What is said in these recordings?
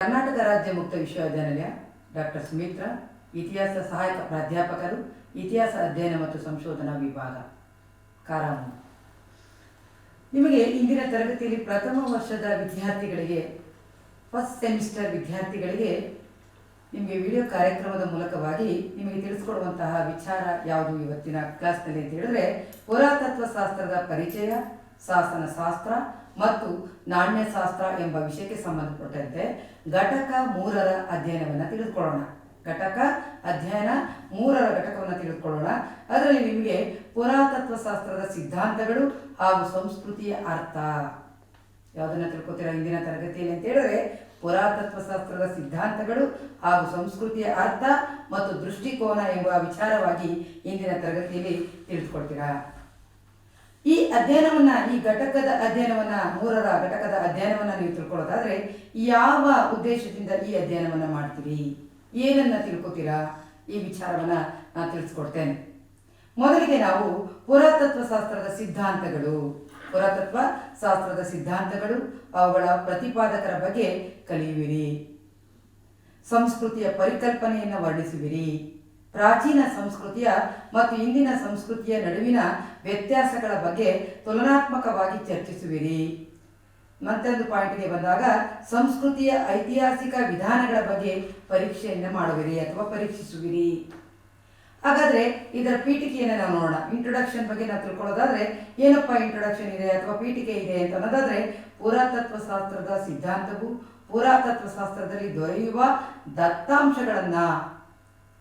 ಕರ್ನಾಟಕ ರಾಜ್ಯ ಮುಕ್ತ ವಿಶ್ವವಿದ್ಯಾನಿಲಯ, ಡಾಕ್ಟರ್ ಸುಮಿತ್ರ, ಇತಿಹಾಸ ಸಹಾಯಕ ಪ್ರಾಧ್ಯಾಪಕರು, ಇತಿಹಾಸ ಅಧ್ಯಯನ ಮತ್ತು ಸಂಶೋಧನಾ ವಿಭಾಗ ಕಾರಾಮು ನಿಮಗೆ ಇಂದಿನ ತರಗತಿಯಲ್ಲಿ ಪ್ರಥಮ ವರ್ಷದ ವಿದ್ಯಾರ್ಥಿಗಳಿಗೆ ಫಸ್ಟ್ ಸೆಮಿಸ್ಟರ್ ವಿದ್ಯಾರ್ಥಿಗಳಿಗೆ ನಿಮಗೆ ವಿಡಿಯೋ ಕಾರ್ಯಕ್ರಮದ ಮೂಲಕವಾಗಿ ನಿಮಗೆ ತಿಳಿಸ್ಕೊಡುವಂತಹ ವಿಚಾರ ಯಾವುದು ಇವತ್ತಿನ ಕ್ಲಾಸ್ನಲ್ಲಿ ಅಂತ ಹೇಳಿದ್ರೆ ಪುರಾತತ್ವ ಶಾಸ್ತ್ರದ ಪರಿಚಯ ಶಾಸನ ಶಾಸ್ತ್ರ ಮತ್ತು ನಾಣ್ಯಶಾಸ್ತ್ರ ಎಂಬ ವಿಷಯಕ್ಕೆ ಸಂಬಂಧಪಟ್ಟಂತೆ ಘಟಕ ಮೂರರ ಅಧ್ಯಯನವನ್ನು ತಿಳಿದುಕೊಳ್ಳೋಣ. ಘಟಕ ಅಧ್ಯಯನ ಮೂರರ ಘಟಕವನ್ನು ತಿಳಿದುಕೊಳ್ಳೋಣ. ಅದರಲ್ಲಿ ನಿಮಗೆ ಪುರಾತತ್ವ ಶಾಸ್ತ್ರದ ಸಿದ್ಧಾಂತಗಳು ಹಾಗೂ ಸಂಸ್ಕೃತಿಯ ಅರ್ಥ. ಯಾವುದನ್ನ ತಿಳ್ಕೊತೀರಾ ಇಂದಿನ ತರಗತಿಯಲ್ಲಿ ಅಂತ ಹೇಳಿದ್ರೆ ಪುರಾತತ್ವ ಶಾಸ್ತ್ರದ ಸಿದ್ಧಾಂತಗಳು ಹಾಗೂ ಸಂಸ್ಕೃತಿಯ ಅರ್ಥ ಮತ್ತು ದೃಷ್ಟಿಕೋನ ಎಂಬ ವಿಚಾರವಾಗಿ ಇಂದಿನ ತರಗತಿಯಲ್ಲಿ ತಿಳಿದುಕೊಳ್ತೀರಾ? ಈ ಅಧ್ಯಯನವನ್ನ, ಈ ಘಟಕದ ಅಧ್ಯಯನವನ್ನ, ಮೂರರ ಘಟಕದ ಅಧ್ಯಯನವನ್ನ ನೀವು ತಿಳ್ಕೊಳ್ಳೋದಾದ್ರೆ, ಯಾವ ಉದ್ದೇಶದಿಂದ ಈ ಅಧ್ಯಯನವನ್ನ ಮಾಡ್ತೀರಿ? ಏನನ್ನ ತಿಳ್ಕೊತೀರಾ? ಈ ವಿಚಾರವನ್ನ ನಾನು ತಿಳಿಸ್ಕೊಡ್ತೇನೆ. ಮೊದಲಿಗೆ ನಾವು ಪುರಾತತ್ವ ಶಾಸ್ತ್ರದ ಸಿದ್ಧಾಂತಗಳು. ಪುರಾತತ್ವ ಶಾಸ್ತ್ರದ ಸಿದ್ಧಾಂತಗಳು, ಅವುಗಳ ಪ್ರತಿಪಾದಕರ ಬಗ್ಗೆ ಕಲಿಯುವಿರಿ. ಸಂಸ್ಕೃತಿಯ ಪರಿಕಲ್ಪನೆಯನ್ನು ವರ್ಣಿಸುವಿರಿ. ಪ್ರಾಚೀನ ಸಂಸ್ಕೃತಿಯ ಮತ್ತು ಇಂದಿನ ಸಂಸ್ಕೃತಿಯ ನಡುವಿನ ವ್ಯತ್ಯಾಸಗಳ ಬಗ್ಗೆ ತುಲನಾತ್ಮಕವಾಗಿ ಚರ್ಚಿಸುವಿರಿ. ಮತ್ತೊಂದು ಪಾಯಿಂಟ್ಗೆ ಬಂದಾಗ, ಸಂಸ್ಕೃತಿಯ ಐತಿಹಾಸಿಕ ವಿಧಾನಗಳ ಬಗ್ಗೆ ಪರೀಕ್ಷೆಯನ್ನು ಮಾಡುವಿರಿ ಅಥವಾ ಪರೀಕ್ಷಿಸುವಿರಿ. ಹಾಗಾದ್ರೆ ಇದರ ಪೀಠಿಕೆಯನ್ನು ನಾವು ನೋಡೋಣ. ಇಂಟ್ರೊಡಕ್ಷನ್ ಬಗ್ಗೆ ನಾವು ತಿಳ್ಕೊಳ್ಳೋದಾದ್ರೆ, ಏನಪ್ಪ ಇಂಟ್ರೊಡಕ್ಷನ್ ಇದೆ ಅಥವಾ ಪೀಠಿಕೆ ಇದೆ ಅಂತ ಅನ್ನೋದಾದ್ರೆ ಪುರಾತತ್ವ ಶಾಸ್ತ್ರದ ಸಿದ್ಧಾಂತವು ಪುರಾತತ್ವ ಶಾಸ್ತ್ರದಲ್ಲಿ ದೊರೆಯುವ ದತ್ತಾಂಶಗಳನ್ನ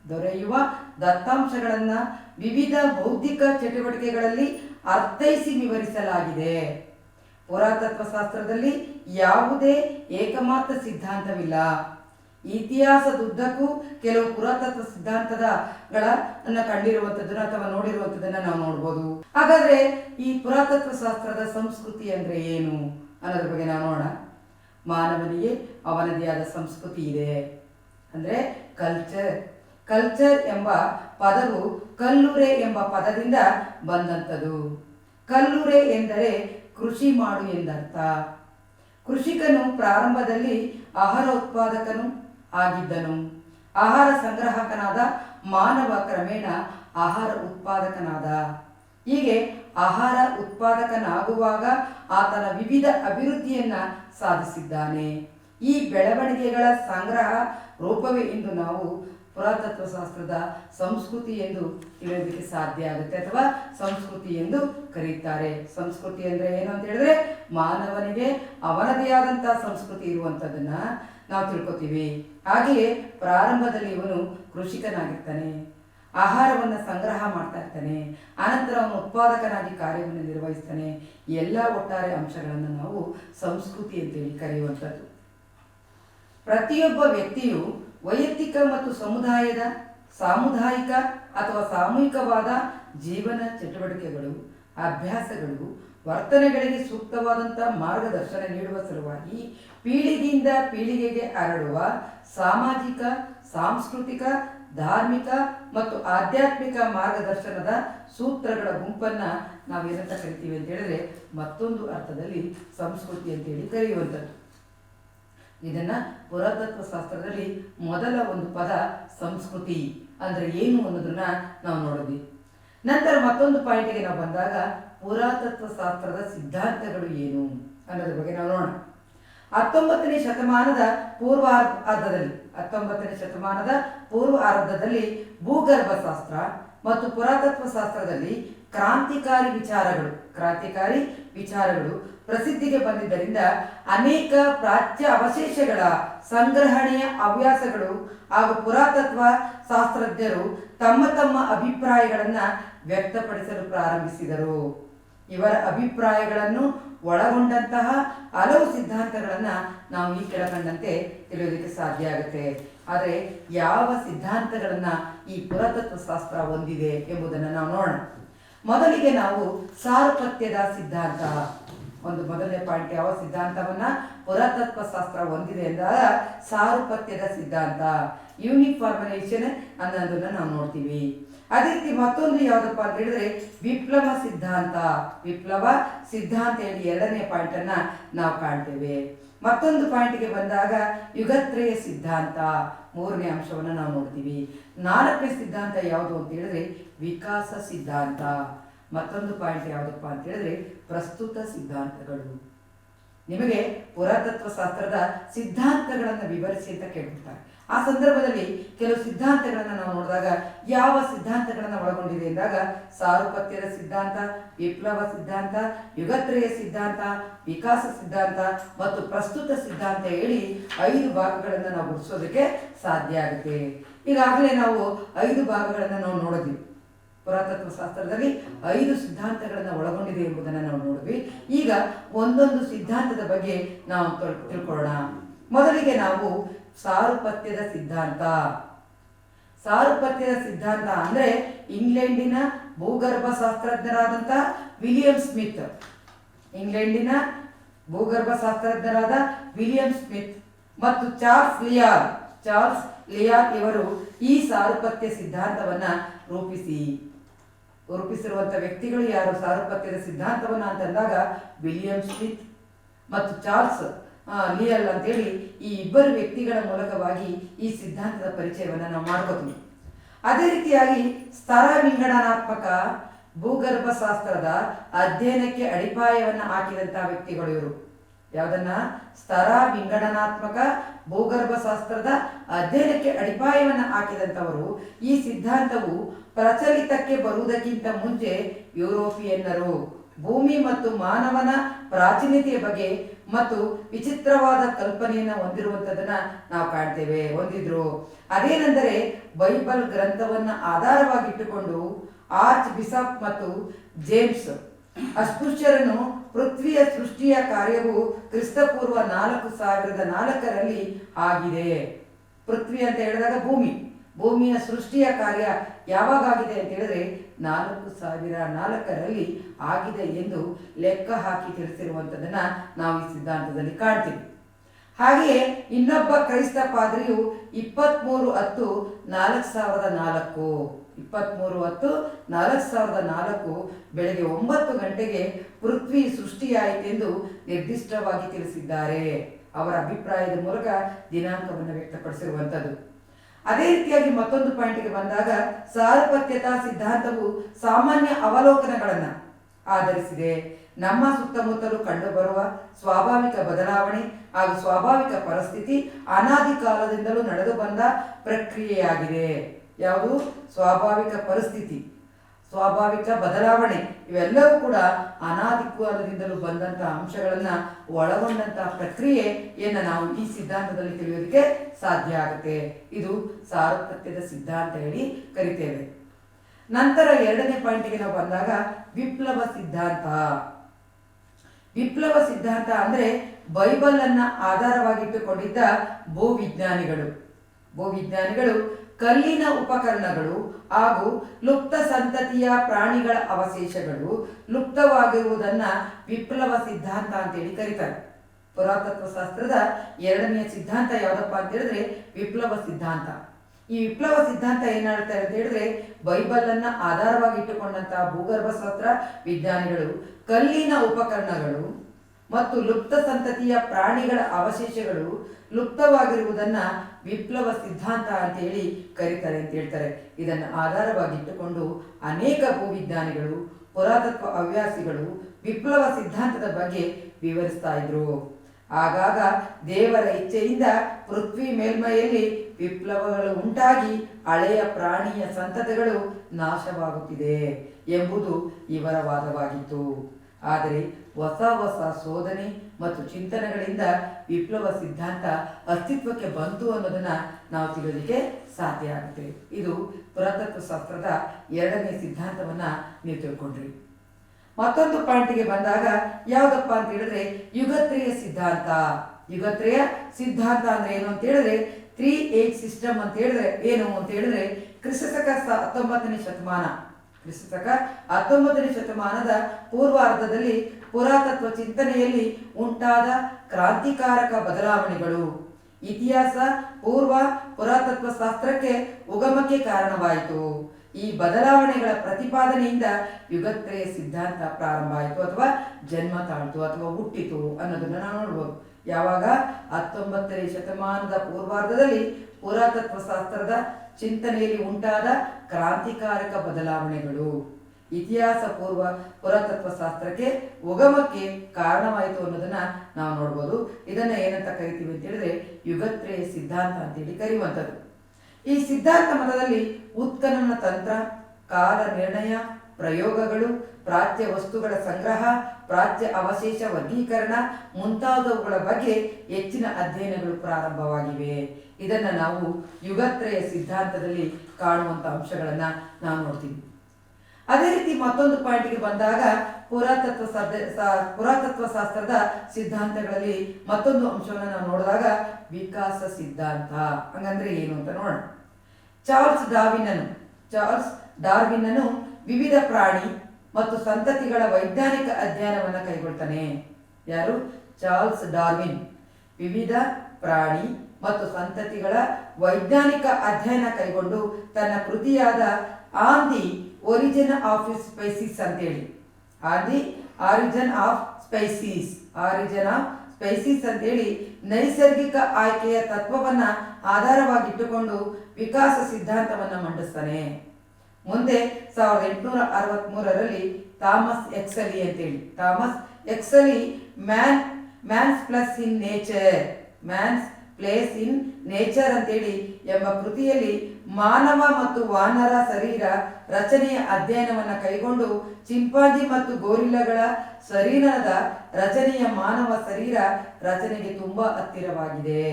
ದೊರೆಯುವ ದತ್ತಾಂಶಗಳನ್ನು ವಿವಿಧ ಬೌದ್ಧಿಕ ಚಟುವಟಿಕೆಗಳಲ್ಲಿ ಅರ್ಥೈಸಿ ವಿವರಿಸಲಾಗಿದೆ. ಪುರಾತತ್ವ ಶಾಸ್ತ್ರದಲ್ಲಿ ಯಾವುದೇ ಏಕಮಾತ್ರ ಸಿದ್ಧಾಂತವಿಲ್ಲ. ಇತಿಹಾಸದುದ್ದಕ್ಕೂ ಕೆಲವು ಪುರಾತತ್ವ ಸಿದ್ಧಾಂತದಗಳನ್ನ ಕಂಡಿರುವಂಥದ್ದನ್ನ ಅಥವಾ ನೋಡಿರುವಂಥದ್ದನ್ನ ನಾವು ನೋಡ್ಬೋದು. ಹಾಗಾದ್ರೆ ಈ ಪುರಾತತ್ವ ಶಾಸ್ತ್ರದ ಸಂಸ್ಕೃತಿ ಅಂದ್ರೆ ಏನು ಅನ್ನೋದ್ರ ಬಗ್ಗೆ ನಾವು ನೋಡೋಣ. ಮಾನವನಿಗೆ ಅವನದೇ ಆದ ಸಂಸ್ಕೃತಿ ಇದೆ. ಅಂದ್ರೆ ಕಲ್ಚರ್ ಕಲ್ಚರ್ ಎಂಬ ಪದವು ಕಲ್ಲುರೆ ಎಂಬ ಪದದಿಂದ ಬಂದಂಥದ್ದು ಕಲ್ಲುರೆ ಎಂದರೆ ಕೃಷಿ ಮಾಡು ಎಂದರ್ಥ. ಕೃಷಿಕನು ಪ್ರಾರಂಭದಲ್ಲಿ ಆಹಾರ ಉತ್ಪಾದಕನು ಆಗಿದ್ದನು. ಆಹಾರ ಸಂಗ್ರಾಹಕನಾದ ಮಾನವ ಕ್ರಮೇಣ ಆಹಾರ ಉತ್ಪಾದಕನಾದ. ಹೀಗೆ ಆಹಾರ ಉತ್ಪಾದಕನಾಗುವಾಗ ಆತನ ವಿವಿಧ ಅಭಿವೃದ್ಧಿಯನ್ನ ಸಾಧಿಸಿದ್ದಾನೆ. ಈ ಬೆಳವಣಿಗೆಗಳ ಸಂಗ್ರಹ ರೂಪವೇ ಇಂದು ನಾವು ಪುರಾತತ್ವ ಶಾಸ್ತ್ರದ ಸಂಸ್ಕೃತಿ ಎಂದು ತಿಳಿಯೋದಕ್ಕೆ ಸಾಧ್ಯ ಆಗುತ್ತೆ ಅಥವಾ ಸಂಸ್ಕೃತಿ ಎಂದು ಕರೀತಾರೆ. ಸಂಸ್ಕೃತಿ ಅಂದ್ರೆ ಏನು ಅಂತ ಹೇಳಿದ್ರೆ ಮಾನವನಿಗೆ ಅವನದೇ ಆದಂತಹ ಸಂಸ್ಕೃತಿ ಇರುವಂಥದ್ದನ್ನ ನಾವು ತಿಳ್ಕೊತೀವಿ. ಹಾಗೆಯೇ ಪ್ರಾರಂಭದಲ್ಲಿ ಇವನು ಕೃಷಿಕನಾಗಿರ್ತಾನೆ. ಆಹಾರವನ್ನು ಸಂಗ್ರಹ ಮಾಡ್ತಾ ಇರ್ತಾನೆ. ಆನಂತರ ಅವನು ಉತ್ಪಾದಕನಾಗಿ ಕಾರ್ಯವನ್ನು ನಿರ್ವಹಿಸ್ತಾನೆ. ಎಲ್ಲ ಒಟ್ಟಾರೆ ಅಂಶಗಳನ್ನು ನಾವು ಸಂಸ್ಕೃತಿ ಅಂತೇಳಿ ಕರೆಯುವಂಥದ್ದು. ಪ್ರತಿಯೊಬ್ಬ ವ್ಯಕ್ತಿಯು ವೈಯಕ್ತಿಕ ಮತ್ತು ಸಮುದಾಯದ, ಸಾಮುದಾಯಿಕ ಅಥವಾ ಸಾಮೂಹಿಕವಾದ ಜೀವನ ಚಟುವಟಿಕೆಗಳು, ಅಭ್ಯಾಸಗಳು, ವರ್ತನೆಗಳಿಗೆ ಸೂಕ್ತವಾದಂಥ ಮಾರ್ಗದರ್ಶನ ನೀಡುವ ಸಲುವಾಗಿ ಪೀಳಿಗೆಯಿಂದ ಪೀಳಿಗೆಗೆ ಹರಡುವ ಸಾಮಾಜಿಕ, ಸಾಂಸ್ಕೃತಿಕ, ಧಾರ್ಮಿಕ ಮತ್ತು ಆಧ್ಯಾತ್ಮಿಕ ಮಾರ್ಗದರ್ಶನದ ಸೂತ್ರಗಳ ಗುಂಪನ್ನ ನಾವೇನಂತ ಕರಿತೀವಿ ಅಂತ ಹೇಳಿದ್ರೆ ಮತ್ತೊಂದು ಅರ್ಥದಲ್ಲಿ ಸಂಸ್ಕೃತಿ ಅಂತೇಳಿ ಕರೆಯುವಂಥದ್ದು. ಇದನ್ನ ಪುರಾತತ್ವ ಶಾಸ್ತ್ರದಲ್ಲಿ ಮೊದಲ ಒಂದು ಪದ ಸಂಸ್ಕೃತಿ ಅಂದ್ರೆ ಏನು ಅನ್ನೋದನ್ನ ನಾವು ನೋಡಿದ್ವಿ. ನಂತರ ಮತ್ತೊಂದು ಪಾಯಿಂಟ್ಗೆ ನಾವು ಬಂದಾಗ ಪುರಾತತ್ವ ಶಾಸ್ತ್ರದ ಸಿದ್ಧಾಂತಗಳು ಏನು ಅನ್ನೋದ್ರ ಬಗ್ಗೆ ನಾವು ನೋಡೋಣ. ಹತ್ತೊಂಬತ್ತನೇ ಶತಮಾನದ ಪೂರ್ವ ಅರ್ಧದಲ್ಲಿ, ಹತ್ತೊಂಬತ್ತನೇ ಶತಮಾನದ ಪೂರ್ವ ಅರ್ಧದಲ್ಲಿ ಭೂಗರ್ಭ ಶಾಸ್ತ್ರ ಮತ್ತು ಪುರಾತತ್ವ ಶಾಸ್ತ್ರದಲ್ಲಿ ಕ್ರಾಂತಿಕಾರಿ ವಿಚಾರಗಳು ಕ್ರಾಂತಿಕಾರಿ ವಿಚಾರಗಳು ಪ್ರಸಿದ್ಧಿಗೆ ಬಂದಿದ್ದರಿಂದ ಅನೇಕ ಪ್ರಾಚ್ಯ ಅವಶೇಷಗಳ ಸಂಗ್ರಹಣೆಯ ಹವ್ಯಾಸಗಳು ಹಾಗೂ ಪುರಾತತ್ವ ಶಾಸ್ತ್ರಜ್ಞರು ತಮ್ಮ ತಮ್ಮ ಅಭಿಪ್ರಾಯಗಳನ್ನ ವ್ಯಕ್ತಪಡಿಸಲು ಪ್ರಾರಂಭಿಸಿದರು. ಇವರ ಅಭಿಪ್ರಾಯಗಳನ್ನು ಒಳಗೊಂಡಂತಹ ಹಲವು ಸಿದ್ಧಾಂತಗಳನ್ನ ನಾವು ಈ ಕೆಳಕಂಡಂತೆ ತಿಳಿಯೋದಕ್ಕೆ ಸಾಧ್ಯ ಆಗುತ್ತೆ. ಆದರೆ ಯಾವ ಸಿದ್ಧಾಂತಗಳನ್ನ ಈ ಪುರಾತತ್ವ ಶಾಸ್ತ್ರ ಹೊಂದಿದೆ ಎಂಬುದನ್ನು ನಾವು ನೋಡೋಣ. ಮೊದಲಿಗೆ ನಾವು ಸಾರುಪತ್ಯದ ಸಿದ್ಧಾಂತ, ಒಂದು ಮೊದಲನೇ ಪಾಯಿಂಟ್ ಯಾವ ಸಿದ್ಧಾಂತವನ್ನ? ಪುರಾತತ್ವ ಶಾಸ್ತ್ರ ಹೊಂದಿದೆ ಎಂದಾಗ ಸಾರುಪತ್ಯದ ಸಿದ್ಧಾಂತ ಯೂನಿಫಾರ್ಮನೇಷನ್ ಅನ್ನೋದನ್ನ ನಾವು ನೋಡ್ತೀವಿ. ಅದೇ ರೀತಿ ಮತ್ತೊಂದು ಯಾವುದಪ್ಪ ಅಂತ ಹೇಳಿದ್ರೆ ವಿಪ್ಲವ ಸಿದ್ಧಾಂತ. ವಿಪ್ಲವ ಸಿದ್ಧಾಂತ ಹೇಳಿ ಎರಡನೇ ಪಾಯಿಂಟ್ ಅನ್ನ ನಾವು ಕಾಣ್ತೇವೆ. ಮತ್ತೊಂದು ಪಾಯಿಂಟ್ಗೆ ಬಂದಾಗ ಯುಗತ್ರಯ ಸಿದ್ಧಾಂತ. ಮೂರನೇ ಅಂಶವನ್ನು ನಾವು ನೋಡ್ತೀವಿ. ನಾಲ್ಕನೇ ಸಿದ್ಧಾಂತ ಯಾವುದು ಅಂತ ಹೇಳಿದ್ರೆ ವಿಕಾಸ ಸಿದ್ಧಾಂತ. ಮತ್ತೊಂದು ಪಾಯಿಂಟ್ ಯಾವುದಪ್ಪ ಅಂತ ಹೇಳಿದ್ರೆ ಪ್ರಸ್ತುತ ಸಿದ್ಧಾಂತಗಳು. ನಿಮಗೆ ಪುರಾತತ್ವ ಶಾಸ್ತ್ರದ ಸಿದ್ಧಾಂತಗಳನ್ನು ವಿವರಿಸಿ ಅಂತ ಕೇಳ್ಬಿಡ್ತಾರೆ. ಆ ಸಂದರ್ಭದಲ್ಲಿ ಕೆಲವು ಸಿದ್ಧಾಂತಗಳನ್ನು ನಾವು ನೋಡಿದಾಗ, ಯಾವ ಸಿದ್ಧಾಂತಗಳನ್ನು ಒಳಗೊಂಡಿದೆ ಎಂದಾಗ, ಸಾರುಪತ್ಯದ ಸಿದ್ಧಾಂತ, ವಿಪ್ಲವ ಸಿದ್ಧಾಂತ, ಯುಗತ್ರಯ ಸಿದ್ಧಾಂತ, ವಿಕಾಸ ಸಿದ್ಧಾಂತ ಮತ್ತು ಪ್ರಸ್ತುತ ಸಿದ್ಧಾಂತ ಹೇಳಿ ಐದು ಭಾಗಗಳನ್ನು ನಾವು ಗುರುತಿಸೋದಕ್ಕೆ ಸಾಧ್ಯ ಆಗುತ್ತೆ. ಈಗಾಗಲೇ ನಾವು ಐದು ಭಾಗಗಳನ್ನು ನಾವು ನೋಡಿದ್ವಿ. ಪುರಾತತ್ವ ಶಾಸ್ತ್ರದಲ್ಲಿ ಐದು ಸಿದ್ಧಾಂತಗಳನ್ನು ಒಳಗೊಂಡಿದೆ ಎಂಬುದನ್ನು ನಾವು ನೋಡಿದ್ವಿ. ಈಗ ಒಂದೊಂದು ಸಿದ್ಧಾಂತದ ಬಗ್ಗೆ ನಾವು ತಿಳ್- ತಿಳ್ಕೊಳ್ಳೋಣ. ಮೊದಲಿಗೆ ನಾವು ಸಾರುಪತ್ಯದ ಸಿದ್ಧಾಂತ. ಸಾರುಪತ್ಯದ ಸಿದ್ಧಾಂತ ಅಂದ್ರೆ ಇಂಗ್ಲೆಂಡಿನ ಭೂಗರ್ಭ ಶಾಸ್ತ್ರಜ್ಞರಾದಂಥ ವಿಲಿಯಂ ಸ್ಮಿತ್. ಇಂಗ್ಲೆಂಡಿನ ಭೂಗರ್ಭ ಶಾಸ್ತ್ರಜ್ಞರಾದ ವಿಲಿಯಂ ಸ್ಮಿತ್ ಮತ್ತು ಚಾರ್ಲ್ಸ್ ಲಿಯಾರ್. ಚಾರ್ಲ್ಸ್ ಲಿಯಾರ್ ಇವರು ಈ ಸಾರುಪತ್ಯ ಸಿದ್ಧಾಂತವನ್ನ ರೂಪಿಸಿ. ರೂಪಿಸಿರುವಂಥ ವ್ಯಕ್ತಿಗಳು ಯಾರು? ಸಾರುಪತ್ಯದ ಸಿದ್ಧಾಂತವನ್ನ ಅಂತಂದಾಗ ವಿಲಿಯಂ ಸ್ಮಿತ್ ಮತ್ತು ಚಾರ್ಲ್ಸ್ ಲಿಯಲ್ ಅಂತೇಳಿ ಈ ಇಬ್ಬರು ವ್ಯಕ್ತಿಗಳ ಮೂಲಕವಾಗಿ ಈ ಸಿದ್ಧಾಂತದ ಪರಿಚಯವನ್ನು ನಾವು ಮಾಡ್ಕೋತೀವಿ. ಅದೇ ರೀತಿಯಾಗಿ ಸ್ತರ ವಿಂಗಡನಾತ್ಮಕ ಭೂಗರ್ಭಶಾಸ್ತ್ರದ ಅಧ್ಯಯನಕ್ಕೆ ಅಡಿಪಾಯವನ್ನು ಹಾಕಿದಂತಹ ವ್ಯಕ್ತಿಗಳು ಇವರು. ಯಾವುದನ್ನ? ಸ್ತರ ವಿಂಗಡನಾತ್ಮಕ ಭೂಗರ್ಭಶಾಸ್ತ್ರದ ಅಧ್ಯಯನಕ್ಕೆ ಅಡಿಪಾಯವನ್ನು ಹಾಕಿದಂಥವರು. ಈ ಸಿದ್ಧಾಂತವು ಪ್ರಚಲಿತಕ್ಕೆ ಬರುವುದಕ್ಕಿಂತ ಮುಂಚೆ ಯುರೋಪಿಯನ್ನರು ಭೂಮಿ ಮತ್ತು ಮಾನವನ ಪ್ರಾಚೀನತೆಯ ಬಗ್ಗೆ ಮತ್ತು ವಿಚಿತ್ರವಾದ ಕಲ್ಪನೆಯನ್ನು ಹೊಂದಿರುವಂಥದ್ದನ್ನ ನಾವು ಕಾಣ್ತೇವೆ, ಹೊಂದಿದ್ರು. ಅದೇನೆಂದರೆ ಬೈಬಲ್ ಗ್ರಂಥವನ್ನ ಆಧಾರವಾಗಿಟ್ಟುಕೊಂಡು ಆರ್ಚ್ ಬಿಸಪ್ ಮತ್ತು ಜೇಮ್ಸ್ ಅಸ್ಪೃಶ್ಯರನ್ನು ಪೃಥ್ವಿಯ ಸೃಷ್ಟಿಯ ಕಾರ್ಯವು ಕ್ರಿಸ್ತಪೂರ್ವ ನಾಲ್ಕು ಸಾವಿರದ ನಾಲ್ಕರಲ್ಲಿ ಆಗಿದೆ. ಪೃಥ್ವಿ ಅಂತ ಹೇಳಿದಾಗ ಭೂಮಿ. ಭೂಮಿಯ ಸೃಷ್ಟಿಯ ಕಾರ್ಯ ಯಾವಾಗಾಗಿದೆ ಅಂತ ಹೇಳಿದ್ರೆ ನಾಲ್ಕು ಸಾವಿರ ನಾಲ್ಕರಲ್ಲಿ ಆಗಿದೆ ಎಂದು ಲೆಕ್ಕ ಹಾಕಿ ತಿಳಿಸಿರುವಂಥದ್ದನ್ನ ನಾವು ಈ ಸಿದ್ಧಾಂತದಲ್ಲಿ ಕಾಣ್ತೀವಿ. ಹಾಗೆಯೇ ಇನ್ನೊಬ್ಬ ಕ್ರೈಸ್ತ ಪಾದ್ರಿಯು ಇಪ್ಪತ್ತ್ಮೂರು ಹತ್ತು ನಾಲ್ಕು ಸಾವಿರದ ನಾಲ್ಕು ಇಪ್ಪತ್ತ್ಮೂರು ಹತ್ತು ನಾಲ್ಕು ಸಾವಿರದ ನಾಲ್ಕು ಬೆಳಗ್ಗೆ ಒಂಬತ್ತು ಗಂಟೆಗೆ ಪೃಥ್ವಿ ಸೃಷ್ಟಿಯಾಯಿತೆಂದು ನಿರ್ದಿಷ್ಟವಾಗಿ ತಿಳಿಸಿದ್ದಾರೆ. ಅವರ ಅಭಿಪ್ರಾಯದ ಮೂಲಕ ದಿನಾಂಕವನ್ನು ವ್ಯಕ್ತಪಡಿಸಿರುವಂಥದ್ದು ಅದೇ ರೀತಿಯಾಗಿ ಮತ್ತೊಂದು ಪಾಯಿಂಟ್ಗೆ ಬಂದಾಗ ಸಾರ್ವತ್ಯತಾ ಸಿದ್ಧಾಂತವು ಸಾಮಾನ್ಯ ಅವಲೋಕನಗಳನ್ನು ಆಧರಿಸಿದೆ. ನಮ್ಮ ಸುತ್ತಮುತ್ತಲು ಕಂಡುಬರುವ ಸ್ವಾಭಾವಿಕ ಬದಲಾವಣೆ ಹಾಗೂ ಸ್ವಾಭಾವಿಕ ಪರಿಸ್ಥಿತಿ ಅನಾದಿ ಕಾಲದಿಂದಲೂ ನಡೆದು ಬಂದ ಪ್ರಕ್ರಿಯೆಯಾಗಿದೆ. ಯಾವುದು? ಸ್ವಾಭಾವಿಕ ಪರಿಸ್ಥಿತಿ. ಸ್ವಾಭಾವಿಕ ಬದಲಾವಣೆ. ಇವೆಲ್ಲವೂ ಕೂಡ ಅನಾದಿಕ್ವಾದದಿಂದಲೂ ಬಂದಂತಹ ಅಂಶಗಳನ್ನ ಒಳಗೊಂಡಂತಹ ಪ್ರಕ್ರಿಯೆಯನ್ನ ನಾವು ಈ ಸಿದ್ಧಾಂತದಲ್ಲಿ ತಿಳಿಯೋದಕ್ಕೆ ಸಾಧ್ಯ ಆಗುತ್ತೆ. ಇದು ಸಾರ್ವತ್ಯದ ಸಿದ್ಧಾಂತ ಹೇಳಿ ಕರಿತೇವೆ. ನಂತರ ಎರಡನೇ ಪಾಯಿಂಟ್ಗೆ ನಾವು ಬಂದಾಗ ವಿಪ್ಲವ ಸಿದ್ಧಾಂತ. ವಿಪ್ಲವ ಸಿದ್ಧಾಂತ ಅಂದ್ರೆ ಬೈಬಲ್ ಅನ್ನ ಆಧಾರವಾಗಿಟ್ಟುಕೊಂಡಿದ್ದ ಭೂವಿಜ್ಞಾನಿಗಳು. ಭೂವಿಜ್ಞಾನಿಗಳು ಕಲ್ಲಿನ ಉಪಕರಣಗಳು ಹಾಗೂ ಲುಪ್ತ ಸಂತತಿಯ ಪ್ರಾಣಿಗಳ ಅವಶೇಷಗಳು ಲುಪ್ತವಾಗಿರುವುದನ್ನ ವಿಪ್ಲವ ಸಿದ್ಧಾಂತ ಅಂತೇಳಿ ಕರೀತಾರೆ. ಪುರಾತತ್ವ ಶಾಸ್ತ್ರದ ಎರಡನೆಯ ಸಿದ್ಧಾಂತ ಯಾವುದಪ್ಪ ಅಂತ ಹೇಳಿದ್ರೆ ವಿಪ್ಲವ ಸಿದ್ಧಾಂತ. ಈ ವಿಪ್ಲವ ಸಿದ್ಧಾಂತ ಏನಾಡ್ತಾರೆ ಅಂತ ಹೇಳಿದ್ರೆ ಬೈಬಲ್ ಅನ್ನ ಆಧಾರವಾಗಿ ಇಟ್ಟುಕೊಂಡಂತಹ ಭೂಗರ್ಭ ಶಾಸ್ತ್ರ ವಿಜ್ಞಾನಿಗಳು, ಕಲ್ಲಿನ ಉಪಕರಣಗಳು ಮತ್ತು ಲುಪ್ತ ಸಂತತಿಯ ಪ್ರಾಣಿಗಳ ಅವಶೇಷಗಳು ಲುಪ್ತವಾಗಿರುವುದನ್ನ ವಿಪ್ಲವ ಸಿದ್ಧಾಂತ ಅಂತ ಹೇಳಿ ಕರೀತಾರೆ ಅಂತ ಹೇಳ್ತಾರೆ. ಇದನ್ನು ಆಧಾರವಾಗಿಟ್ಟುಕೊಂಡು ಅನೇಕ ಭೂವಿಜ್ಞಾನಿಗಳು, ಪುರಾತತ್ವ ಹವ್ಯಾಸಿಗಳು ವಿಪ್ಲವ ಸಿದ್ಧಾಂತದ ಬಗ್ಗೆ ವಿವರಿಸ್ತಾ ಇದ್ರು. ಆಗಾಗ ದೇವರ ಇಚ್ಛೆಯಿಂದ ಪೃಥ್ವಿ ಮೇಲ್ಮೈಯಲ್ಲಿ ವಿಪ್ಲವಗಳು ಉಂಟಾಗಿ ಹಳೆಯ ಪ್ರಾಣಿಯ ಸಂತತಿಗಳು ನಾಶವಾಗುತ್ತಿದೆ ಎಂಬುದು ಇವರ ವಾದವಾಗಿತ್ತು. ಆದರೆ ಹೊಸ ಹೊಸ ಶೋಧನೆ ಮತ್ತು ಚಿಂತನೆಗಳಿಂದ ವಿಪ್ಲವ ಸಿದ್ಧಾಂತ ಅಸ್ತಿತ್ವಕ್ಕೆ ಬಂತು ಅನ್ನೋದನ್ನ ನಾವು ತಿಳಿಯೋದಕ್ಕೆ ಸಾಧ್ಯ ಆಗುತ್ತೆ. ಇದು ಪುರಾತತ್ವ ಶಾಸ್ತ್ರದ ಎರಡನೇ ಸಿದ್ಧಾಂತವನ್ನ ನೀವು ತಿಳ್ಕೊಂಡ್ರಿ. ಮತ್ತೊಂದು ಪಾಯಿಂಟ್ಗೆ ಬಂದಾಗ ಯಾವುದಪ್ಪ ಅಂತ ಹೇಳಿದ್ರೆ ಯುಗತ್ರಯ ಸಿದ್ಧಾಂತ. ಯುಗತ್ರಯ ಸಿದ್ಧಾಂತ ಅಂದ್ರೆ ಏನು ಅಂತ ಹೇಳಿದ್ರೆ ತ್ರೀ ಏಜ್ ಸಿಸ್ಟಮ್ ಅಂತ ಹೇಳಿದ್ರೆ ಏನು ಅಂತ ಹೇಳಿದ್ರೆ ಕ್ರಿಸ್ತಕ ಹತ್ತೊಂಬತ್ತನೇ ಶತಮಾನ. ಕ್ರಿಸ್ತಕ ಹತ್ತೊಂಬತ್ತನೇ ಶತಮಾನದ ಪೂರ್ವಾರ್ಧದಲ್ಲಿ ಪುರಾತತ್ವ ಚಿಂತನೆಯಲ್ಲಿ ಉಂಟಾದ ಕ್ರಾಂತಿಕಾರಕ ಬದಲಾವಣೆಗಳು. ಇತಿಹಾಸ ಪೂರ್ವ ಪುರಾತತ್ವ ಶಾಸ್ತ್ರಕ್ಕೆ ಉಗಮಕ್ಕೆ ಕಾರಣವಾಯಿತು. ಈ ಬದಲಾವಣೆಗಳ ಪ್ರತಿಪಾದನೆಯಿಂದ ಯುಗತ್ರಯ ಸಿದ್ಧಾಂತ ಪ್ರಾರಂಭ ಆಯಿತು ಅಥವಾ ಜನ್ಮ ತಾಳ್ತು ಅಥವಾ ಹುಟ್ಟಿತು ಅನ್ನೋದನ್ನ ನಾವು ನೋಡ್ಬೋದು. ಯಾವಾಗ? ಹತ್ತೊಂಬತ್ತನೇ ಶತಮಾನದ ಪೂರ್ವಾರ್ಧದಲ್ಲಿ ಪುರಾತತ್ವ ಶಾಸ್ತ್ರದ ಚಿಂತನೆಯಲ್ಲಿ ಉಂಟಾದ ಕ್ರಾಂತಿಕಾರಕ ಬದಲಾವಣೆಗಳು. ಇತಿಹಾಸ ಪೂರ್ವ ಪುರಾತತ್ವ ಶಾಸ್ತ್ರಕ್ಕೆ ಉಗಮಕ್ಕೆ ಕಾರಣವಾಯಿತು ಅನ್ನೋದನ್ನ ನಾವು ನೋಡ್ಬೋದು. ಇದನ್ನ ಏನಂತ ಕರಿತೀವಿ ಅಂತ ಹೇಳಿದ್ರೆ ಯುಗತ್ರೇಯ ಸಿದ್ಧಾಂತ ಅಂತೇಳಿ ಕರೆಯುವಂಥದ್ದು. ಈ ಸಿದ್ಧಾಂತ ಮತದಲ್ಲಿ ಉತ್ಖನನ ತಂತ್ರ ಕಾಲ ನಿರ್ಣಯ ಪ್ರಯೋಗಗಳು ಪ್ರಾಚ್ಯ ವಸ್ತುಗಳ ಸಂಗ್ರಹ ಪ್ರಾಚ್ಯ ಅವಶೇಷ ವರ್ಗೀಕರಣ ಮುಂತಾದವುಗಳ ಬಗ್ಗೆ ಹೆಚ್ಚಿನ ಅಧ್ಯಯನಗಳು ಪ್ರಾರಂಭವಾಗಿವೆ. ಇದನ್ನು ನಾವು ಯುಗತ್ರಯ ಸಿದ್ಧಾಂತದಲ್ಲಿ ಕಾಣುವಂತ ಅಂಶಗಳನ್ನು ನಾವು ನೋಡ್ತೀವಿ ಅದೇ ರೀತಿ ಮತ್ತೊಂದು ಪಾಯಿಂಟ್ಗೆ ಬಂದಾಗ ಪುರಾತತ್ವ ಪುರಾತತ್ವ ಶಾಸ್ತ್ರದ ಸಿದ್ಧಾಂತಗಳಲ್ಲಿ ಮತ್ತೊಂದು ಅಂಶವನ್ನು ನಾವು ನೋಡಿದಾಗ ವಿಕಾಸ ಸಿದ್ಧಾಂತ. ಹಂಗಂದ್ರೆ ಏನು ಅಂತ ನೋಡೋಣ. ಚಾರ್ಲ್ಸ್ ಡಾರ್ವಿನ್ ಚಾರ್ಲ್ಸ್ ಡಾರ್ವಿನನು ವಿವಿಧ ಪ್ರಾಣಿ ಮತ್ತು ಸಂತತಿಗಳ ವೈಜ್ಞಾನಿಕ ಅಧ್ಯಯನವನ್ನು ಕೈಗೊಳ್ತಾನೆ. ಯಾರು? Charles Darwin. ವಿವಿಧ ಪ್ರಾಣಿ ಮತ್ತು ಸಂತತಿಗಳ ವೈಜ್ಞಾನಿಕ ಅಧ್ಯಯನ ಕೈಗೊಂಡು ತನ್ನ ಕೃತಿಯಾದ on the origin of species ಅಂತೇಳಿ. On the origin of species. Origin of species ಅಂತೇಳಿ ನೈಸರ್ಗಿಕ ಆಯ್ಕೆಯ ತತ್ವವನ್ನ ಆಧಾರವಾಗಿಟ್ಟುಕೊಂಡು ವಿಕಾಸ ಸಿದ್ಧಾಂತವನ್ನ ಮಂಡಿಸ್ತಾನೆ. ಮುಂದೆ ಸಾವಿರದ ಎಂಟುನೂರ ಅರವತ್ತ್ ಮೂರರಲ್ಲಿ ಥಾಮಸ್ ಎಕ್ಸಲಿ ಅಂತೇಳಿ. Thomas Huxley man, man's place in nature, man's place in nature ಅಂತೇಳಿ ಎಂಬ ಕೃತಿಯಲ್ಲಿ ಮಾನವ ಮತ್ತು ವಾನರ ಶರೀರ ರಚನೆಯ ಅಧ್ಯಯನವನ್ನು ಕೈಗೊಂಡು ಚಿಂಪಾಂಜಿ ಮತ್ತು ಗೋರಿಲ್ಲಗಳ ಶರೀರದ ರಚನೆಯ ಮಾನವ ಶರೀರ ರಚನೆಗೆ ತುಂಬಾ ಹತ್ತಿರವಾಗಿದೆ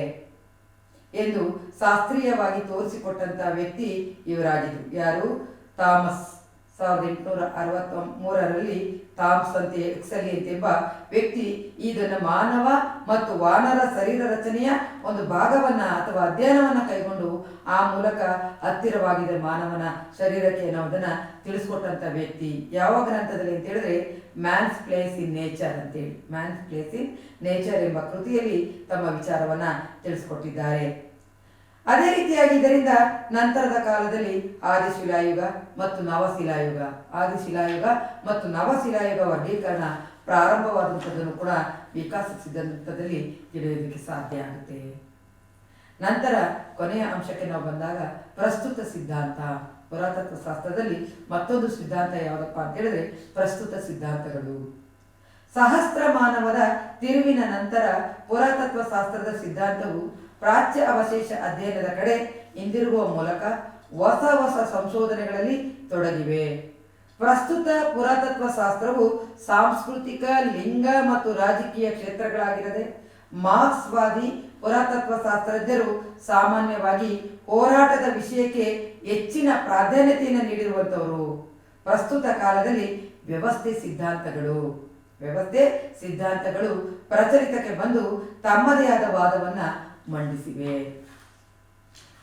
ಎಂದು ಶಾಸ್ತ್ರೀಯವಾಗಿ ತೋರಿಸಿಕೊಟ್ಟಂತ ವ್ಯಕ್ತಿ ಇವರಾಗಿದ್ರು. ಯಾರು? ಥಾಮಸ್ ಸಾವಿರದ ಎಂಟುನೂರ ಅರವತ್ತ ಮೂರರಲ್ಲಿ ಥಾಮ್ಸ್ ಅಂತೆ ಎಕ್ಸಲಿ ಎಂಬ ವ್ಯಕ್ತಿ ಇದನ್ನು ಮಾನವ ಮತ್ತು ವಾನರ ಶರೀರ ರಚನೆಯ ಒಂದು ಭಾಗವನ್ನ ಅಥವಾ ಅಧ್ಯಯನವನ್ನ ಕೈಗೊಂಡು ಆ ಮೂಲಕ ಹತ್ತಿರವಾಗಿದೆ ಮಾನವನ ಶರೀರಕ್ಕೆ ಅನ್ನೋದನ್ನ ತಿಳಿಸ್ಕೊಟ್ಟಂತ ವ್ಯಕ್ತಿ. ಯಾವ ಗ್ರಂಥದಲ್ಲಿ ಅಂತ ಹೇಳಿದ್ರೆ ಮ್ಯಾನ್ಸ್ ಪ್ಲೇಸ್ ಇನ್ ನೇಚರ್ ಅಂತೇಳಿ. ಮ್ಯಾನ್ಸ್ ಪ್ಲೇಸ್ ಇನ್ ನೇಚರ್ ಎಂಬ ಕೃತಿಯಲ್ಲಿ ತಮ್ಮ ವಿಚಾರವನ್ನ ತಿಳಿಸ್ಕೊಟ್ಟಿದ್ದಾರೆ. ಅದೇ ರೀತಿಯಾಗಿ ಇದರಿಂದ ನಂತರದ ಕಾಲದಲ್ಲಿ ಆದಿಶಿಲಾಯುಗ ಮತ್ತು ನವಶಿಲಾಯುಗ. ಆದಿಶಿಲಾಯುಗ ಮತ್ತು ನವಶಿಲಾಯುಗ ವರ್ಗೀಕರಣ ಪ್ರಾರಂಭವಾದಂಥದ್ದನ್ನು ಕೂಡ ವಿಕಾಸ ಸಿದ್ಧಾಂತದಲ್ಲಿ ತಿಳಿಯೋದಕ್ಕೆ ಸಾಧ್ಯ ಆಗುತ್ತೆ. ನಂತರ ಕೊನೆಯ ಅಂಶಕ್ಕೆ ನಾವು ಬಂದಾಗ ಪ್ರಸ್ತುತ ಸಿದ್ಧಾಂತ. ಪುರಾತತ್ವ ಶಾಸ್ತ್ರದಲ್ಲಿ ಮತ್ತೊಂದು ಸಿದ್ಧಾಂತ ಯಾವುದಪ್ಪ ಅಂತ ಹೇಳಿದ್ರೆ ಪ್ರಸ್ತುತ ಸಿದ್ಧಾಂತಗಳು. ಸಹಸ್ರ ಮಾನವರ ತಿರುವಿನ ನಂತರ ಪುರಾತತ್ವ ಶಾಸ್ತ್ರದ ಸಿದ್ಧಾಂತವು ಪ್ರಾಚ್ಯ ಅವಶೇಷ ಅಧ್ಯಯನದ ಕಡೆ ಹಿಂದಿರುಗುವ ಮೂಲಕ ಹೊಸ ಹೊಸ ಸಂಶೋಧನೆಗಳಲ್ಲಿ ತೊಡಗಿವೆ. ಪ್ರಸ್ತುತ ಪುರಾತತ್ವ ಶಾಸ್ತ್ರವು ಸಾಂಸ್ಕೃತಿಕ, ಲಿಂಗ ಮತ್ತು ರಾಜಕೀಯ ಕ್ಷೇತ್ರಗಳಾಗಿರದೆ ಮಾರ್ಕ್ಸ್ವಾದಿ ಪುರಾತತ್ವ ಶಾಸ್ತ್ರಜ್ಞರು ಸಾಮಾನ್ಯವಾಗಿ ಹೋರಾಟದ ವಿಷಯಕ್ಕೆ ಹೆಚ್ಚಿನ ಪ್ರಾಧಾನ್ಯತೆಯನ್ನು ನೀಡಿರುವಂಥವರು. ಪ್ರಸ್ತುತ ಕಾಲದಲ್ಲಿ ವ್ಯವಸ್ಥೆ ಸಿದ್ಧಾಂತಗಳು. ವ್ಯವಸ್ಥೆ ಸಿದ್ಧಾಂತಗಳು ಪ್ರಚಲಿತಕ್ಕೆ ಬಂದು ತಮ್ಮದೇ ಆದ ವಾದವನ್ನ ಮಂಡಿಸಿವೆ.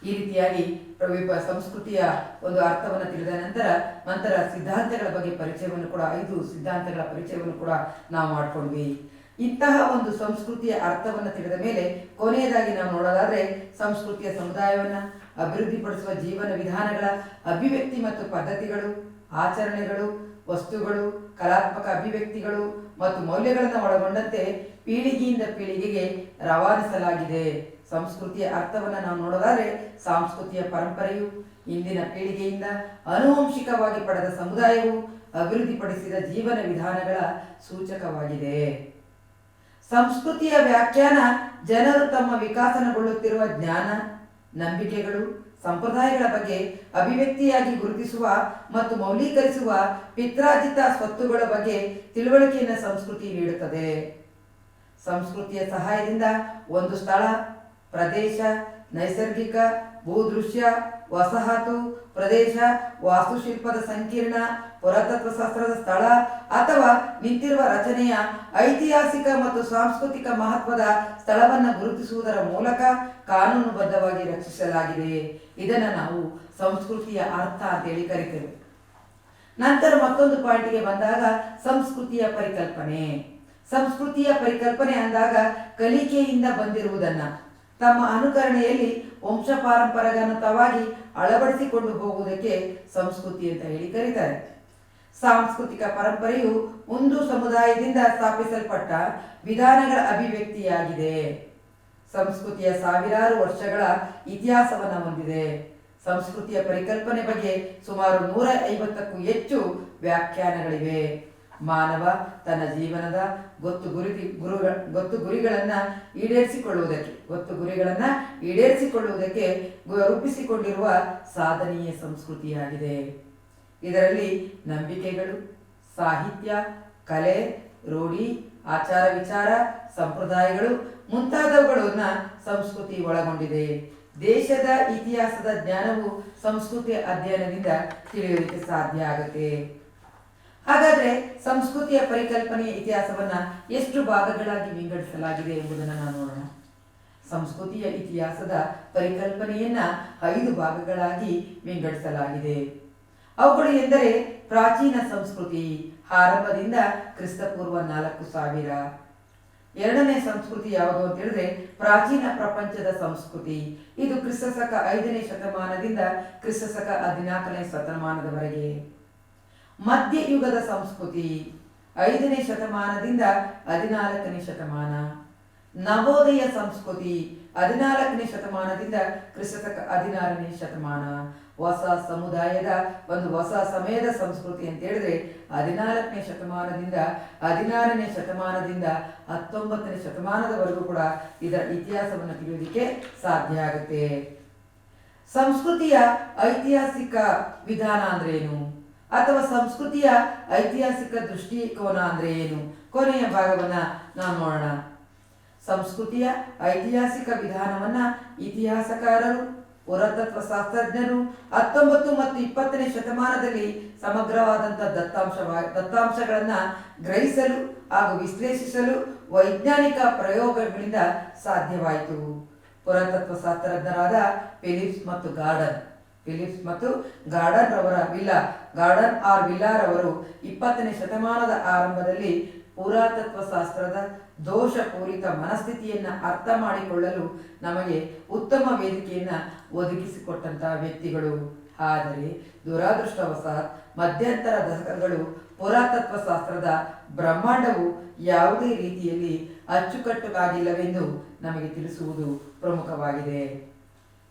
ಈ ರೀತಿಯಾಗಿ ಪ್ರವಿಪ ಸಂಸ್ಕೃತಿಯ ಒಂದು ಅರ್ಥವನ್ನು ತಿಳಿದ ನಂತರ ನಂತರ ಸಿದ್ಧಾಂತಗಳ ಬಗ್ಗೆ ಪರಿಚಯವನ್ನು ಕೂಡ, ಐದು ಸಿದ್ಧಾಂತಗಳ ಪರಿಚಯವನ್ನು ಕೂಡ ನಾವು ಮಾಡ್ಕೊಂಡ್ವಿ. ಇಂತಹ ಒಂದು ಸಂಸ್ಕೃತಿಯ ಅರ್ಥವನ್ನು ತಿಳಿದ ಮೇಲೆ ಕೊನೆಯದಾಗಿ ನಾವು ನೋಡೋದಾದರೆ ಸಂಸ್ಕೃತಿಯ ಸಮುದಾಯವನ್ನ, ಅಭಿವೃದ್ಧಿಪಡಿಸುವ ಜೀವನ ವಿಧಾನಗಳ, ಅಭಿವ್ಯಕ್ತಿ ಮತ್ತು ಪದ್ಧತಿಗಳು, ಆಚರಣೆಗಳು ವಸ್ತುಗಳು, ಕಲಾತ್ಮಕ ಅಭಿವ್ಯಕ್ತಿಗಳು ಮತ್ತು ಮೌಲ್ಯಗಳನ್ನು ಒಳಗೊಂಡಂತೆ ಪೀಳಿಗೆಯಿಂದ ಪೀಳಿಗೆಗೆ ರವಾನಿಸಲಾಗಿದೆ. ಸಂಸ್ಕೃತಿಯ ಅರ್ಥವನ್ನು ನಾವು ನೋಡೋದಾದ್ರೆ ಸಾಂಸ್ಕೃತಿಯ ಪರಂಪರೆಯು ಇಂದಿನ ಪೀಳಿಗೆಯಿಂದ ಅನುವಂಶಿಕವಾಗಿ ಪಡೆದ ಸಮುದಾಯವು ಅಭಿವೃದ್ಧಿಪಡಿಸಿದ ಜೀವನ ವಿಧಾನಗಳ ಸೂಚಕವಾಗಿದೆ. ಸಂಸ್ಕೃತಿಯ ವ್ಯಾಖ್ಯಾನ ಜನರು ತಮ್ಮ ವಿಕಾಸನಗೊಳ್ಳುತ್ತಿರುವ ಜ್ಞಾನ, ನಂಬಿಕೆಗಳು ಸಂಪ್ರದಾಯಗಳ ಬಗ್ಗೆ ಅಭಿವ್ಯಕ್ತಿಯಾಗಿ ಗುರುತಿಸುವ ಮತ್ತು ಮೌಲ್ಯೀಕರಿಸುವ ಪಿತ್ರಾಜಿತ ಸ್ವತ್ತುಗಳ ಬಗ್ಗೆ ತಿಳುವಳಿಕೆಯನ್ನು ಸಂಸ್ಕೃತಿ ನೀಡುತ್ತದೆ. ಸಂಸ್ಕೃತಿಯ ಸಹಾಯದಿಂದ ಒಂದು ಸ್ಥಳ, ಪ್ರದೇಶ, ನೈಸರ್ಗಿಕ, ಭೂದೃಶ್ಯ ವಸಾಹತು, ಪ್ರದೇಶ, ವಾಸ್ತುಶಿಲ್ಪದ ಸಂಕೀರ್ಣ ಪುರಾತತ್ವಶಾಸ್ತ್ರದ ಸ್ಥಳ ಅಥವಾ ನಿಂತಿರುವ ರಚನೆಯ ಐತಿಹಾಸಿಕ ಮತ್ತು ಸಾಂಸ್ಕೃತಿಕ ಮಹತ್ವದ ಸ್ಥಳವನ್ನು ಗುರುತಿಸುವುದರ ಮೂಲಕ ಕಾನೂನುಬದ್ಧವಾಗಿ ರಕ್ಷಿಸಲಾಗಿದೆ ಇದನ್ನು ನಾವು ಸಂಸ್ಕೃತಿಯ ಅರ್ಥ ಅಂತೇಳಿ ಕರಿತೇವೆ. ನಂತರ ಮತ್ತೊಂದು ಪಾಯಿಂಟ್ಗೆ ಬಂದಾಗ ಸಂಸ್ಕೃತಿಯ ಪರಿಕಲ್ಪನೆ. ಸಂಸ್ಕೃತಿಯ ಪರಿಕಲ್ಪನೆ ಅಂದಾಗ ಕಲಿಕೆಯಿಂದ ಬಂದಿರುವುದನ್ನ ತಮ್ಮ ಅನುಕರಣೆಯಲ್ಲಿ ವಂಶ ಪಾರಂಪರಗನುತವಾಗಿ ಅಳವಡಿಸಿಕೊಂಡು ಹೋಗುವುದಕ್ಕೆ ಸಂಸ್ಕೃತಿ ಅಂತ ಹೇಳಿ ಕರೀತಾರೆ. ಸಾಂಸ್ಕೃತಿಕ ಪರಂಪರೆಯು ಒಂದು ಸಮುದಾಯದಿಂದ ಸ್ಥಾಪಿಸಲ್ಪಟ್ಟ ವಿಧಾನಗಳ ಅಭಿವ್ಯಕ್ತಿಯಾಗಿದೆ. ಸಂಸ್ಕೃತಿಯ ಸಾವಿರಾರು ವರ್ಷಗಳ ಇತಿಹಾಸವನ್ನು ಹೊಂದಿದೆ. ಸಂಸ್ಕೃತಿಯ ಪರಿಕಲ್ಪನೆ ಬಗ್ಗೆ ಸುಮಾರು ನೂರ ಐವತ್ತಕ್ಕೂ ಹೆಚ್ಚು ವ್ಯಾಖ್ಯಾನಗಳಿವೆ. ಮಾನವ ತನ್ನ ಜೀವನದ ಗೊತ್ತು ಗುರಿ, ಗುರುಗಳ, ಗೊತ್ತು ಗುರಿಗಳನ್ನು ಈಡೇರಿಸಿಕೊಳ್ಳುವುದಕ್ಕೆ, ಗೊತ್ತು ಗುರಿಗಳನ್ನು ಈಡೇರಿಸಿಕೊಳ್ಳುವುದಕ್ಕೆ ರೂಪಿಸಿಕೊಂಡಿರುವ ಸಾಧನೀಯ ಸಂಸ್ಕೃತಿಯಾಗಿದೆ. ಇದರಲ್ಲಿ ನಂಬಿಕೆಗಳು, ಸಾಹಿತ್ಯ, ಕಲೆ, ರೂಢಿ, ಆಚಾರ ವಿಚಾರ, ಸಂಪ್ರದಾಯಗಳು ಮುಂತಾದವುಗಳನ್ನ ಸಂಸ್ಕೃತಿ ಒಳಗೊಂಡಿದೆ. ದೇಶದ ಇತಿಹಾಸದ ಜ್ಞಾನವು ಸಂಸ್ಕೃತಿ ಅಧ್ಯಯನದಿಂದ ತಿಳಿಯುವುದಕ್ಕೆ ಸಾಧ್ಯ ಆಗುತ್ತೆ. ಹಾಗಾದ್ರೆ ಸಂಸ್ಕೃತಿಯ ಪರಿಕಲ್ಪನೆಯ ಇತಿಹಾಸವನ್ನ ಎಷ್ಟು ಭಾಗಗಳಾಗಿ ವಿಂಗಡಿಸಲಾಗಿದೆ ಎಂಬುದನ್ನು ನಾವು ನೋಡೋಣ. ಸಂಸ್ಕೃತಿಯ ಇತಿಹಾಸದ ಪರಿಕಲ್ಪನೆಯನ್ನ ಐದು ಭಾಗಗಳಾಗಿ ವಿಂಗಡಿಸಲಾಗಿದೆ. ಅವುಗಳು ಎಂದರೆ ಪ್ರಾಚೀನ ಸಂಸ್ಕೃತಿ, ಆರಂಭದಿಂದ ಕ್ರಿಸ್ತಪೂರ್ವ ನಾಲ್ಕು ಸಾವಿರ. ಎರಡನೇ ಸಂಸ್ಕೃತಿ ಯಾವುದು ಅಂತ ಹೇಳಿದ್ರೆ ಪ್ರಾಚೀನ ಪ್ರಪಂಚದ ಸಂಸ್ಕೃತಿ. ಇದು ಕ್ರಿಸ್ತಶಕ ಐದನೇ ಶತಮಾನದಿಂದ ಕ್ರಿಸ್ತಶಕ ಹದಿನಾಲ್ಕನೇ ಶತಮಾನದವರೆಗೆ. ಮಧ್ಯಯುಗದ ಸಂಸ್ಕೃತಿ. ಐದನೇ ಶತಮಾನದಿಂದ ಹದಿನಾಲ್ಕನೇ ಶತಮಾನ. ನವೋದಯ ಸಂಸ್ಕೃತಿ ಹದಿನಾಲ್ಕನೇ ಶತಮಾನದಿಂದ ಕ್ರಿಸ್ತಕ ಹದಿನಾರನೇ ಶತಮಾನ. ಹೊಸ ಸಮುದಾಯದ ಒಂದು ಹೊಸ ಸಮಯದ ಸಂಸ್ಕೃತಿ ಅಂತ ಹೇಳಿದ್ರೆ ಹದಿನಾಲ್ಕನೇ ಶತಮಾನದಿಂದ ಹದಿನಾರನೇ ಶತಮಾನದಿಂದ ಹತ್ತೊಂಬತ್ತನೇ ಶತಮಾನದವರೆಗೂ ಕೂಡ ಇದರ ಇತಿಹಾಸವನ್ನು ತಿಳಿಯೋದಕ್ಕೆ ಸಾಧ್ಯ ಆಗುತ್ತೆ. ಸಂಸ್ಕೃತಿಯ ಐತಿಹಾಸಿಕ ವಿಧಾನ ಅಂದ್ರೇನು? ಅಥವಾ ಸಂಸ್ಕೃತಿಯ ಐತಿಹಾಸಿಕ ದೃಷ್ಟಿಕೋನ ಅಂದ್ರೆ ಏನು? ಕೊನೆಯ ಭಾಗವನ್ನ ನಾವು ನೋಡೋಣ. ಸಂಸ್ಕೃತಿಯ ಐತಿಹಾಸಿಕ ವಿಧಾನವನ್ನ ಇತಿಹಾಸಕಾರರು ಪುರಾತತ್ವ ಶಾಸ್ತ್ರಜ್ಞರು ಹತ್ತೊಂಬತ್ತು ಮತ್ತು ಇಪ್ಪತ್ತನೇ ಶತಮಾನದಲ್ಲಿ ಸಮಗ್ರವಾದಂಥ ದತ್ತಾಂಶ ದತ್ತಾಂಶಗಳನ್ನ ಗ್ರಹಿಸಲು ಹಾಗೂ ವಿಶ್ಲೇಷಿಸಲು ವೈಜ್ಞಾನಿಕ ಪ್ರಯೋಗಗಳಿಂದ ಸಾಧ್ಯವಾಯಿತು. ಪುರಾತತ್ವ ಶಾಸ್ತ್ರಜ್ಞರಾದ ಫಿಲಿಪ್ಸ್ ಮತ್ತು ಗಾರ್ಡನ್. ಫಿಲಿಪ್ಸ್ ಮತ್ತು ಗಾರ್ಡನ್ ರವರ ವಿಲ್ಲಾ ಗಾರ್ಡನ್ ಆರ್ ವಿಲ್ಲಾ ರವರು ಇಪ್ಪತ್ತನೇ ಶತಮಾನದ ಆರಂಭದಲ್ಲಿ ಪುರಾತತ್ವ ಶಾಸ್ತ್ರದ ದೋಷಪೂರಿತ ಮನಸ್ಥಿತಿಯನ್ನ ಅರ್ಥ ಮಾಡಿಕೊಳ್ಳಲು ನಮಗೆ ಉತ್ತಮ ವೇದಿಕೆಯನ್ನ ಒದಗಿಸಿಕೊಟ್ಟಂತಹ ವ್ಯಕ್ತಿಗಳು. ಆದರೆ ದುರಾದೃಷ್ಟವಶಾತ್ ಮಧ್ಯಂತರ ದಶಕಗಳು ಪುರಾತತ್ವ ಶಾಸ್ತ್ರದ ಬ್ರಹ್ಮಾಂಡವು ಯಾವುದೇ ರೀತಿಯಲ್ಲಿ ಅಚ್ಚುಕಟ್ಟುವಾಗಿಲ್ಲವೆಂದು ನಮಗೆ ತಿಳಿಸುವುದು ಪ್ರಮುಖವಾಗಿದೆ.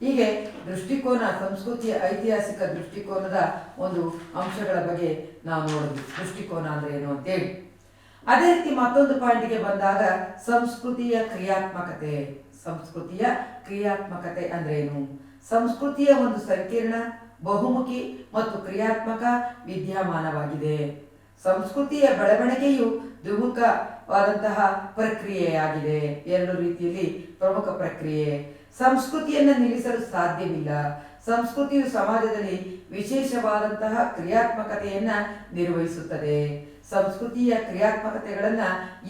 ಹೀಗೆ ದೃಷ್ಟಿಕೋನ, ಸಂಸ್ಕೃತಿಯ ಐತಿಹಾಸಿಕ ದೃಷ್ಟಿಕೋನದ ಒಂದು ಅಂಶಗಳ ಬಗ್ಗೆ ನಾವು ನೋಡಿದ್ವಿ. ದೃಷ್ಟಿಕೋನ ಅಂದ್ರೆ ಏನು ಅಂತೇಳಿ ಅದೇ ರೀತಿ ಮತ್ತೊಂದು ಪಾಯಿಂಟ್ಗೆ ಬಂದಾಗ ಸಂಸ್ಕೃತಿಯ ಕ್ರಿಯಾತ್ಮಕತೆ. ಸಂಸ್ಕೃತಿಯ ಕ್ರಿಯಾತ್ಮಕತೆ ಅಂದ್ರೆ ಏನು? ಸಂಸ್ಕೃತಿಯ ಒಂದು ಸಂಕೀರ್ಣ, ಬಹುಮುಖಿ ಮತ್ತು ಕ್ರಿಯಾತ್ಮಕ ವಿದ್ಯಮಾನವಾಗಿದೆ. ಸಂಸ್ಕೃತಿಯ ಬೆಳವಣಿಗೆಯು ದ್ವಿಮುಖವಾದಂತಹ ಪ್ರಕ್ರಿಯೆಯಾಗಿದೆ. ಎರಡು ರೀತಿಯಲ್ಲಿ ಪ್ರಮುಖ ಪ್ರಕ್ರಿಯೆ. ಸಂಸ್ಕೃತಿಯನ್ನು ನಿಲ್ಲಿಸಲು ಸಾಧ್ಯವಿಲ್ಲ. ಸಂಸ್ಕೃತಿಯು ಸಮಾಜದಲ್ಲಿ ವಿಶೇಷವಾದಂತಹ ಕ್ರಿಯಾತ್ಮಕತೆಯನ್ನ ನಿರ್ವಹಿಸುತ್ತದೆ. ಸಂಸ್ಕೃತಿಯ ಕ್ರಿಯಾತ್ಮಕತೆಗಳನ್ನ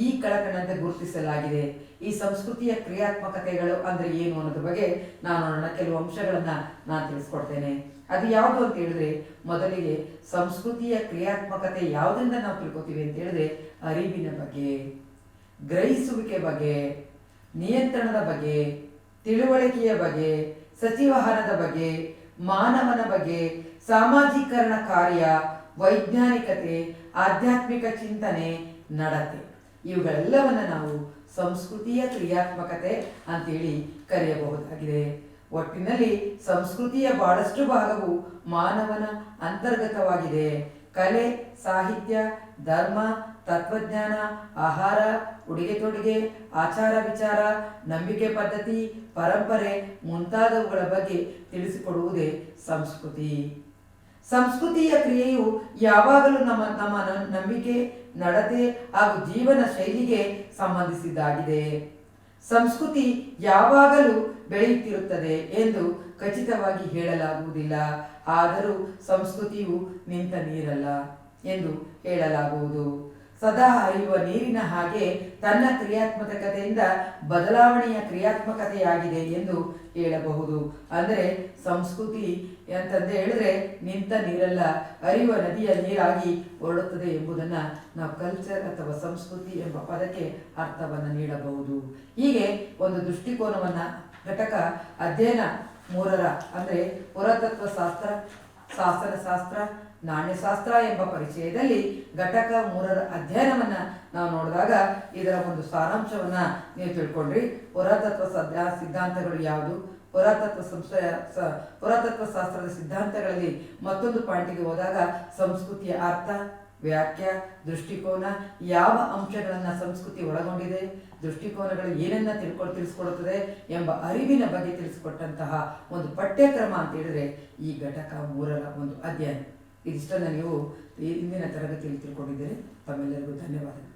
ಈ ಕೆಳಕಣಂತೆ ಗುರುತಿಸಲಾಗಿದೆ. ಈ ಸಂಸ್ಕೃತಿಯ ಕ್ರಿಯಾತ್ಮಕತೆಗಳು ಅಂದ್ರೆ ಏನು ಅನ್ನೋದ್ರ ಬಗ್ಗೆ ನಾನು ನೋಡೋಣ ಕೆಲವು ಅಂಶಗಳನ್ನ ನಾನು ತಿಳಿಸ್ಕೊಡ್ತೇನೆ. ಅದು ಯಾವುದು ಅಂತ ಹೇಳಿದ್ರೆ ಮೊದಲಿಗೆ ಸಂಸ್ಕೃತಿಯ ಕ್ರಿಯಾತ್ಮಕತೆ ಯಾವುದರಿಂದ ನಾವು ತಿಳ್ಕೊತೀವಿ ಅಂತ ಹೇಳಿದ್ರೆ ಅರಿವಿನ ಬಗ್ಗೆ, ಗ್ರಹಿಸುವಿಕೆ ಬಗ್ಗೆ, ನಿಯಂತ್ರಣದ ಬಗ್ಗೆ ತಿಳುವಳಿಕೆಯ ಬಗ್ಗೆ ಸಚಿವಹನದ ಬಗ್ಗೆ, ಮಾನವನ ಬಗ್ಗೆ, ಸಾಮಾಜೀಕರಣ ಕಾರ್ಯ, ವೈಜ್ಞಾನಿಕತೆ, ಆಧ್ಯಾತ್ಮಿಕ ಚಿಂತನೆ ನಡತೆ. ಇವುಗಳೆಲ್ಲವನ್ನ ನಾವು ಸಂಸ್ಕೃತಿಯ ಕ್ರಿಯಾತ್ಮಕತೆ ಅಂತೇಳಿ ಕರೆಯಬಹುದಾಗಿದೆ. ಒಟ್ಟಿನಲ್ಲಿ ಸಂಸ್ಕೃತಿಯ ಬಹಳಷ್ಟು ಭಾಗವು ಮಾನವನ ಅಂತರ್ಗತವಾಗಿದೆ. ಕಲೆ, ಸಾಹಿತ್ಯ, ಧರ್ಮ ತತ್ವಜ್ಞಾನ, ಆಹಾರ, ಉಡುಗೆ ತೊಡುಗೆ, ಆಚಾರ ವಿಚಾರ, ನಂಬಿಕೆ ಪದ್ಧತಿ, ಪರಂಪರೆ ಮುಂತಾದವುಗಳ ಬಗ್ಗೆ ತಿಳಿಸಿಕೊಡುವುದೇ ಸಂಸ್ಕೃತಿ. ಸಂಸ್ಕೃತಿಯ ಕ್ರಿಯೆಯು ಯಾವಾಗಲೂ ನಮ್ಮ ನಮ್ಮ ನಂಬಿಕೆ, ನಡತೆ ಹಾಗೂ ಜೀವನ ಶೈಲಿಗೆ ಸಂಬಂಧಿಸಿದ್ದಾಗಿದೆ. ಸಂಸ್ಕೃತಿ ಯಾವಾಗಲೂ ಬೆಳೆಯುತ್ತಿರುತ್ತದೆ ಎಂದು ಖಚಿತವಾಗಿ ಹೇಳಲಾಗುವುದಿಲ್ಲ. ಆದರೂ ಸಂಸ್ಕೃತಿಯು ನಿಂತ ನೀರಲ್ಲ ಎಂದು ಹೇಳಲಾಗುವುದು. ಸದಾ ಹರಿಯುವ ನೀರಿನ ಹಾಗೆ ತನ್ನ ಕ್ರಿಯಾತ್ಮಕತೆಯಿಂದ ಬದಲಾವಣೆಯ ಕ್ರಿಯಾತ್ಮಕತೆಯಾಗಿದೆ ಎಂದು ಹೇಳಬಹುದು. ಅಂದರೆ ಸಂಸ್ಕೃತಿ ಅಂತಂದು ಹೇಳಿದ್ರೆ ನಿಂತ ನೀರಲ್ಲ, ಹರಿಯುವ ನದಿಯ ನೀರಾಗಿ ಹೊರಡುತ್ತದೆ ಎಂಬುದನ್ನ ನಾವು ಕಲ್ಚರ್ ಅಥವಾ ಸಂಸ್ಕೃತಿ ಎಂಬ ಪದಕ್ಕೆ ಅರ್ಥವನ್ನು ನೀಡಬಹುದು. ಹೀಗೆ ಒಂದು ದೃಷ್ಟಿಕೋನವನ್ನ ಘಟಕ ಅಧ್ಯಯನ ಮೂರರ ಅಂದರೆ ಪುರಾತತ್ವ ಶಾಸ್ತ್ರ ಶಾಸನಶಾಸ್ತ್ರ ನಾಣ್ಯಶಾಸ್ತ್ರ ಎಂಬ ಪರಿಚಯದಲ್ಲಿ ಘಟಕ ಮೂರರ ಅಧ್ಯಯನವನ್ನ ನಾವು ನೋಡಿದಾಗ ಇದರ ಒಂದು ಸಾರಾಂಶವನ್ನ ನೀವು ತಿಳ್ಕೊಂಡ್ರಿ. ಪುರಾತತ್ವ ಸದ್ಯ ಸಿದ್ಧಾಂತಗಳು ಯಾವುದು? ಪುರಾತತ್ವ ಸಂಸ್ಥೆಯ ಸ, ಪುರಾತತ್ವ ಶಾಸ್ತ್ರದ ಸಿದ್ಧಾಂತಗಳಲ್ಲಿ ಮತ್ತೊಂದು ಪಾಯಿಂಟಿಗೆ ಹೋದಾಗ ಸಂಸ್ಕೃತಿಯ ಅರ್ಥ, ವ್ಯಾಖ್ಯ, ದೃಷ್ಟಿಕೋನ ಯಾವ ಅಂಶಗಳನ್ನು ಸಂಸ್ಕೃತಿ ಒಳಗೊಂಡಿದೆ, ದೃಷ್ಟಿಕೋನಗಳು ಏನನ್ನ ತಿಳ್ಕೊ, ತಿಳಿಸ್ಕೊಡುತ್ತದೆ ಎಂಬ ಅರಿವಿನ ಬಗ್ಗೆ ತಿಳಿಸಿಕೊಟ್ಟಂತಹ ಒಂದು ಪಠ್ಯಕ್ರಮ ಅಂತ ಹೇಳಿದ್ರೆ ಈ ಘಟಕ ಮೂರರ ಒಂದು ಅಧ್ಯಯನ. ಇದಿಷ್ಟನ್ನು ನೀವು ಈ ಇಂದಿನ ತರಗತಿಯಲ್ಲಿ ತಿಳ್ಕೊಂಡಿದ್ದೀರಿ. ತಮ್ಮೆಲ್ಲರಿಗೂ ಧನ್ಯವಾದಗಳು.